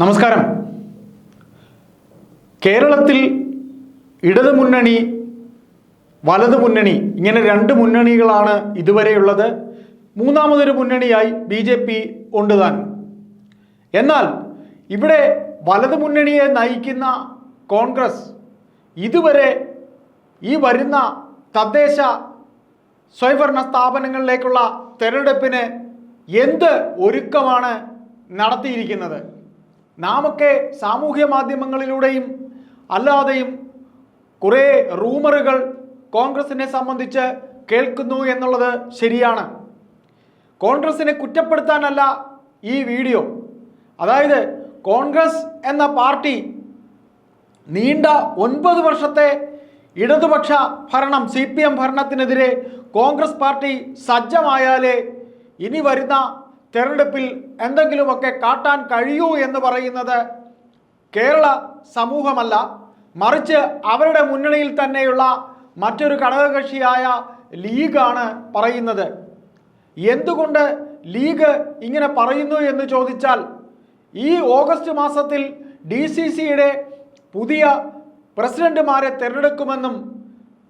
നമസ്കാരം. കേരളത്തിൽ ഇടതു മുന്നണി വലതു മുന്നണി ഇങ്ങനെ രണ്ട് മുന്നണികളാണ് ഇതുവരെയുള്ളത് മൂന്നാമതൊരു മുന്നണിയായി ബി ജെ പി ഉണ്ട് താൻ. എന്നാൽ ഇവിടെ വലതു മുന്നണിയെ നയിക്കുന്ന കോൺഗ്രസ് ഇതുവരെ ഈ വരുന്ന തദ്ദേശ സ്വയംഭരണ സ്ഥാപനങ്ങളിലേക്കുള്ള തെരഞ്ഞെടുപ്പിന് എന്ത് ഒരുക്കമാണ് നടത്തിയിരിക്കുന്നത്? നാമൊക്കെ സാമൂഹ്യ മാധ്യമങ്ങളിലൂടെയും അല്ലാതെയും കുറേ റൂമറുകൾ കോൺഗ്രസിനെ സംബന്ധിച്ച് കേൾക്കുന്നു എന്നുള്ളത് ശരിയാണ്. കോൺഗ്രസിനെ കുറ്റപ്പെടുത്താനല്ല ഈ വീഡിയോ. അതായത് കോൺഗ്രസ് എന്ന പാർട്ടി നീണ്ട ഒൻപത് വർഷത്തെ ഇടതുപക്ഷ ഭരണം സി പി എം ഭരണത്തിനെതിരെ കോൺഗ്രസ് പാർട്ടി സജ്ജമായാലേ ഇനി വരുന്ന തെരഞ്ഞെടുപ്പിൽ എന്തെങ്കിലുമൊക്കെ കാട്ടാൻ കഴിയൂ എന്ന് പറയുന്നത് കേരള സമൂഹമല്ല. മറിച്ച് അവരുടെ മുന്നണിയിൽ തന്നെയുള്ള മറ്റൊരു ഘടകകക്ഷിയായ ലീഗാണ് പറയുന്നത്. എന്തുകൊണ്ട് ലീഗ് ഇങ്ങനെ പറയുന്നു എന്ന് ചോദിച്ചാൽ ഈ ഓഗസ്റ്റ് മാസത്തിൽ ഡി സി സിയുടെ പുതിയ പ്രസിഡന്റുമാരെ തിരഞ്ഞെടുക്കുമെന്നും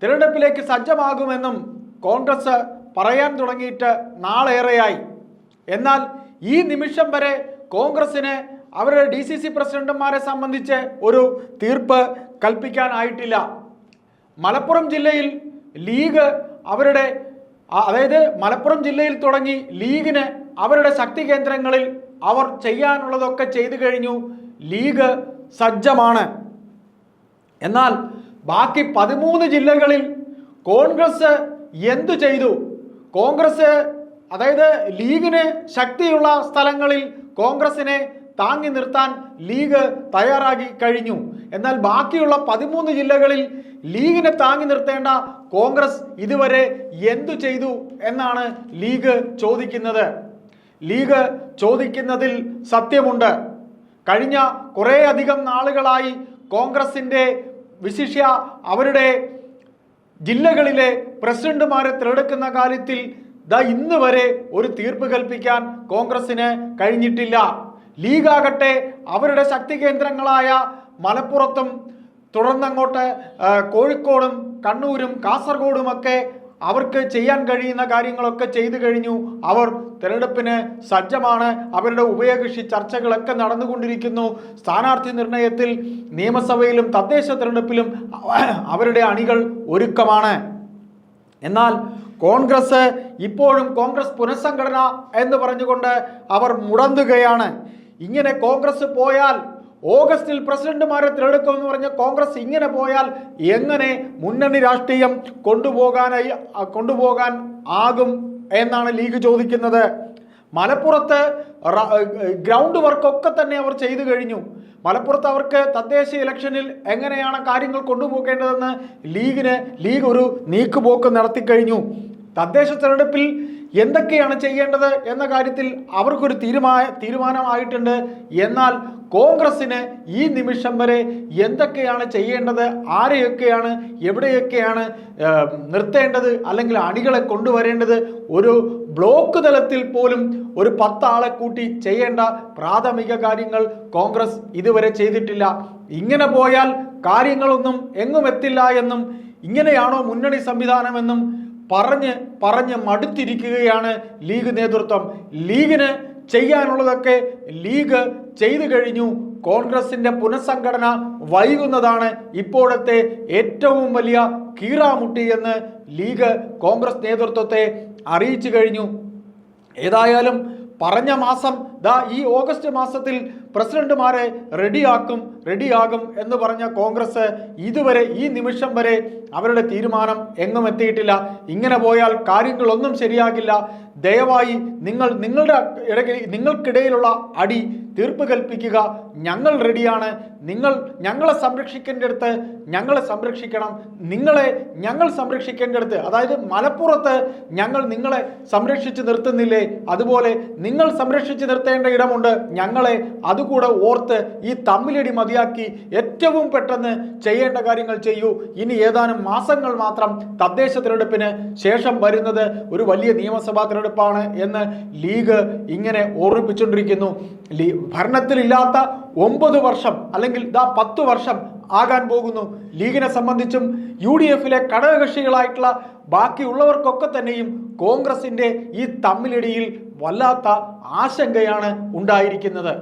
തിരഞ്ഞെടുപ്പിലേക്ക് സജ്ജമാകുമെന്നും കോൺഗ്രസ് പറയാൻ തുടങ്ങിയിട്ട് നാളേറെയായി. എന്നാൽ ഈ നിമിഷം വരെ കോൺഗ്രസിന് അവരുടെ ഡി സി സി പ്രസിഡന്റുമാരെ സംബന്ധിച്ച് ഒരു തീർപ്പ് കൽപ്പിക്കാനായിട്ടില്ല. മലപ്പുറം ജില്ലയിൽ ലീഗ് അവരുടെ അതായത് മലപ്പുറം ജില്ലയിൽ തുടങ്ങി ലീഗിന് അവരുടെ ശക്തി കേന്ദ്രങ്ങളിൽ അവർ ചെയ്യാനുള്ളതൊക്കെ ചെയ്തു കഴിഞ്ഞു. ലീഗ് സജ്ജമാണ്. എന്നാൽ ബാക്കി പതിമൂന്ന് ജില്ലകളിൽ കോൺഗ്രസ് എന്തു ചെയ്തു? കോൺഗ്രസ് അതായത് ലീഗിന് ശക്തിയുള്ള സ്ഥലങ്ങളിൽ കോൺഗ്രസിനെ താങ്ങി നിർത്താൻ ലീഗ് തയ്യാറാക്കി കഴിഞ്ഞു. എന്നാൽ ബാക്കിയുള്ള പതിമൂന്ന് ജില്ലകളിൽ ലീഗിനെ താങ്ങി നിർത്തേണ്ട കോൺഗ്രസ് ഇതുവരെ എന്തു ചെയ്തു എന്നാണ് ലീഗ് ചോദിക്കുന്നത്. ലീഗ് ചോദിക്കുന്നതിൽ സത്യമുണ്ട്. കഴിഞ്ഞ കുറേ അധികം നാളുകളായി കോൺഗ്രസിന്റെ വിശിഷ്യ അവരുടെ ജില്ലകളിലെ പ്രസിഡന്റുമാരെ തിരഞ്ഞെടുക്കുന്ന കാര്യത്തിൽ ദാ ഇന്ന് വരെ ഒരു തീർപ്പ് കൽപ്പിക്കാൻ കോൺഗ്രസിന് കഴിഞ്ഞിട്ടില്ല. ലീഗ് ആകട്ടെ അവരുടെ ശക്തി കേന്ദ്രങ്ങളായ മലപ്പുറത്തും തുടർന്നങ്ങോട്ട് കോഴിക്കോടും കണ്ണൂരും കാസർഗോഡുമൊക്കെ അവർക്ക് ചെയ്യാൻ കഴിയുന്ന കാര്യങ്ങളൊക്കെ ചെയ്തു കഴിഞ്ഞു. അവർ തിരഞ്ഞെടുപ്പിന് സജ്ജമാണ്. അവരുടെ ഉഭയകക്ഷി ചർച്ചകളൊക്കെ നടന്നുകൊണ്ടിരിക്കുന്നു. സ്ഥാനാർത്ഥി നിർണയത്തിൽ നിയമസഭയിലും തദ്ദേശ തിരഞ്ഞെടുപ്പിലും അവരുടെ അണികൾ ഒരുക്കമാണ്. എന്നാൽ കോൺഗ്രസ് ഇപ്പോഴും കോൺഗ്രസ് പുനഃസംഘടന എന്ന് പറഞ്ഞുകൊണ്ട് അവർ മുടന്തുകയാണ്. ഇങ്ങനെ കോൺഗ്രസ് പോയാൽ ഓഗസ്റ്റിൽ പ്രസിഡന്റുമാരെ തിരഞ്ഞെടുക്കുമെന്ന് പറഞ്ഞ കോൺഗ്രസ് ഇങ്ങനെ പോയാൽ എങ്ങനെ മുന്നണി രാഷ്ട്രീയം കൊണ്ടുപോകാനായി കൊണ്ടുപോകാൻ ആകും എന്നാണ് ലീഗ് ചോദിക്കുന്നത്. മലപ്പുറത്ത് ഗ്രൗണ്ട് വർക്കൊക്കെ തന്നെ അവർ ചെയ്തു കഴിഞ്ഞു. മലപ്പുറത്ത് അവർക്ക് തദ്ദേശ ഇലക്ഷനിൽ എങ്ങനെയാണ് കാര്യങ്ങൾ കൊണ്ടുപോകേണ്ടതെന്ന് ലീഗിന് ലീഗ് ഒരു നീക്കുപോക്ക് നടത്തിക്കഴിഞ്ഞു തദ്ദേശ തെരഞ്ഞെടുപ്പിൽ എന്തൊക്കെയാണ് ചെയ്യേണ്ടത് എന്ന കാര്യത്തിൽ അവർക്കൊരു തീരുമാന തീരുമാനമായിട്ടുണ്ട്. എന്നാൽ കോൺഗ്രസ്സിന് ഈ നിമിഷം വരെ എന്തൊക്കെയാണ് ചെയ്യേണ്ടത്? ആരെയൊക്കെയാണ് എവിടെയൊക്കെയാണ് നിർത്തേണ്ടത്? അല്ലെങ്കിൽ അണികളെ കൊണ്ടുവരേണ്ടത്? ഒരു ബ്ലോക്ക് തലത്തിൽ പോലും ഒരു പത്താളെ കൂട്ടി ചെയ്യേണ്ട പ്രാഥമിക കാര്യങ്ങൾ കോൺഗ്രസ് ഇതുവരെ ചെയ്തിട്ടില്ല. ഇങ്ങനെ പോയാൽ കാര്യങ്ങളൊന്നും എങ്ങും എത്തില്ല എന്നും ഇങ്ങനെയാണോ മുന്നണി സംവിധാനമെന്നും പറഞ്ഞ് പറഞ്ഞ് മടുത്തിരിക്കുകയാണ് ലീഗ് നേതൃത്വം. ലീഗിന് ചെയ്യാനുള്ളതൊക്കെ ലീഗ് ചെയ്തു കഴിഞ്ഞു. കോൺഗ്രസിന്റെ പുനഃസംഘടന വൈകുന്നതാണ് ഇപ്പോഴത്തെ ഏറ്റവും വലിയ കീറാമുട്ടി എന്ന് ലീഗ് കോൺഗ്രസ് നേതൃത്വത്തെ അറിയിച്ചു കഴിഞ്ഞു. ഏതായാലും പറഞ്ഞ മാസം ദാ ഈ ഓഗസ്റ്റ് മാസത്തിൽ പ്രസിഡന്റുമാരെ റെഡിയാക്കും റെഡിയാകും എന്ന് പറഞ്ഞ കോൺഗ്രസ് ഇതുവരെ ഈ നിമിഷം വരെ അവരുടെ തീരുമാനം എങ്ങും എത്തിയിട്ടില്ല. ഇങ്ങനെ പോയാൽ കാര്യങ്ങളൊന്നും ശരിയാകില്ല. ദയവായി നിങ്ങൾ നിങ്ങളുടെ ഇടയിൽ നിങ്ങൾക്കിടയിലുള്ള അടി തീർപ്പ് കൽപ്പിക്കുക. ഞങ്ങൾ റെഡിയാണ്. നിങ്ങൾ ഞങ്ങളെ സംരക്ഷിക്കേണ്ടടുത്ത് ഞങ്ങളെ സംരക്ഷിക്കണം. നിങ്ങളെ ഞങ്ങൾ സംരക്ഷിക്കേണ്ടടുത്ത് അതായത് മലപ്പുറത്ത് ഞങ്ങൾ നിങ്ങളെ സംരക്ഷിച്ച് നിർത്തുന്നില്ലേ? അതുപോലെ നിങ്ങൾ സംരക്ഷിച്ച് നിർത്തേണ്ട ഇടമുണ്ട്. ഞങ്ങളെ അതുകൂടെ ഓർത്ത് ഈ തമ്മിലടി മതിയാക്കി ഏറ്റവും പെട്ടെന്ന് ചെയ്യേണ്ട കാര്യങ്ങൾ ചെയ്യൂ. ഇനി ഏതാനും മാസങ്ങൾ മാത്രം തദ്ദേശ തിരഞ്ഞെടുപ്പിന് ശേഷം വരുന്നത് ഒരു വലിയ നിയമസഭാ തിരഞ്ഞെടുപ്പാണ് എന്ന് ലീഗ് ഇങ്ങനെ ഓർമ്മിപ്പിച്ചുകൊണ്ടിരിക്കുന്നു. ഭരണത്തിലില്ലാത്ത ഒമ്പത് വർഷം അല്ലെങ്കിൽ ഇതാ പത്ത് വർഷം ആകാൻ പോകുന്നു. ലീഗിനെ സംബന്ധിച്ചും യു ഡി എഫിലെ ഘടകകക്ഷികളായിട്ടുള്ള ബാക്കിയുള്ളവർക്കൊക്കെ തന്നെയും കോൺഗ്രസിന്റെ ഈ തമ്മിലിടിയിൽ വല്ലാത്ത ആശങ്കയാണ് ഉണ്ടായിരിക്കുന്നത്.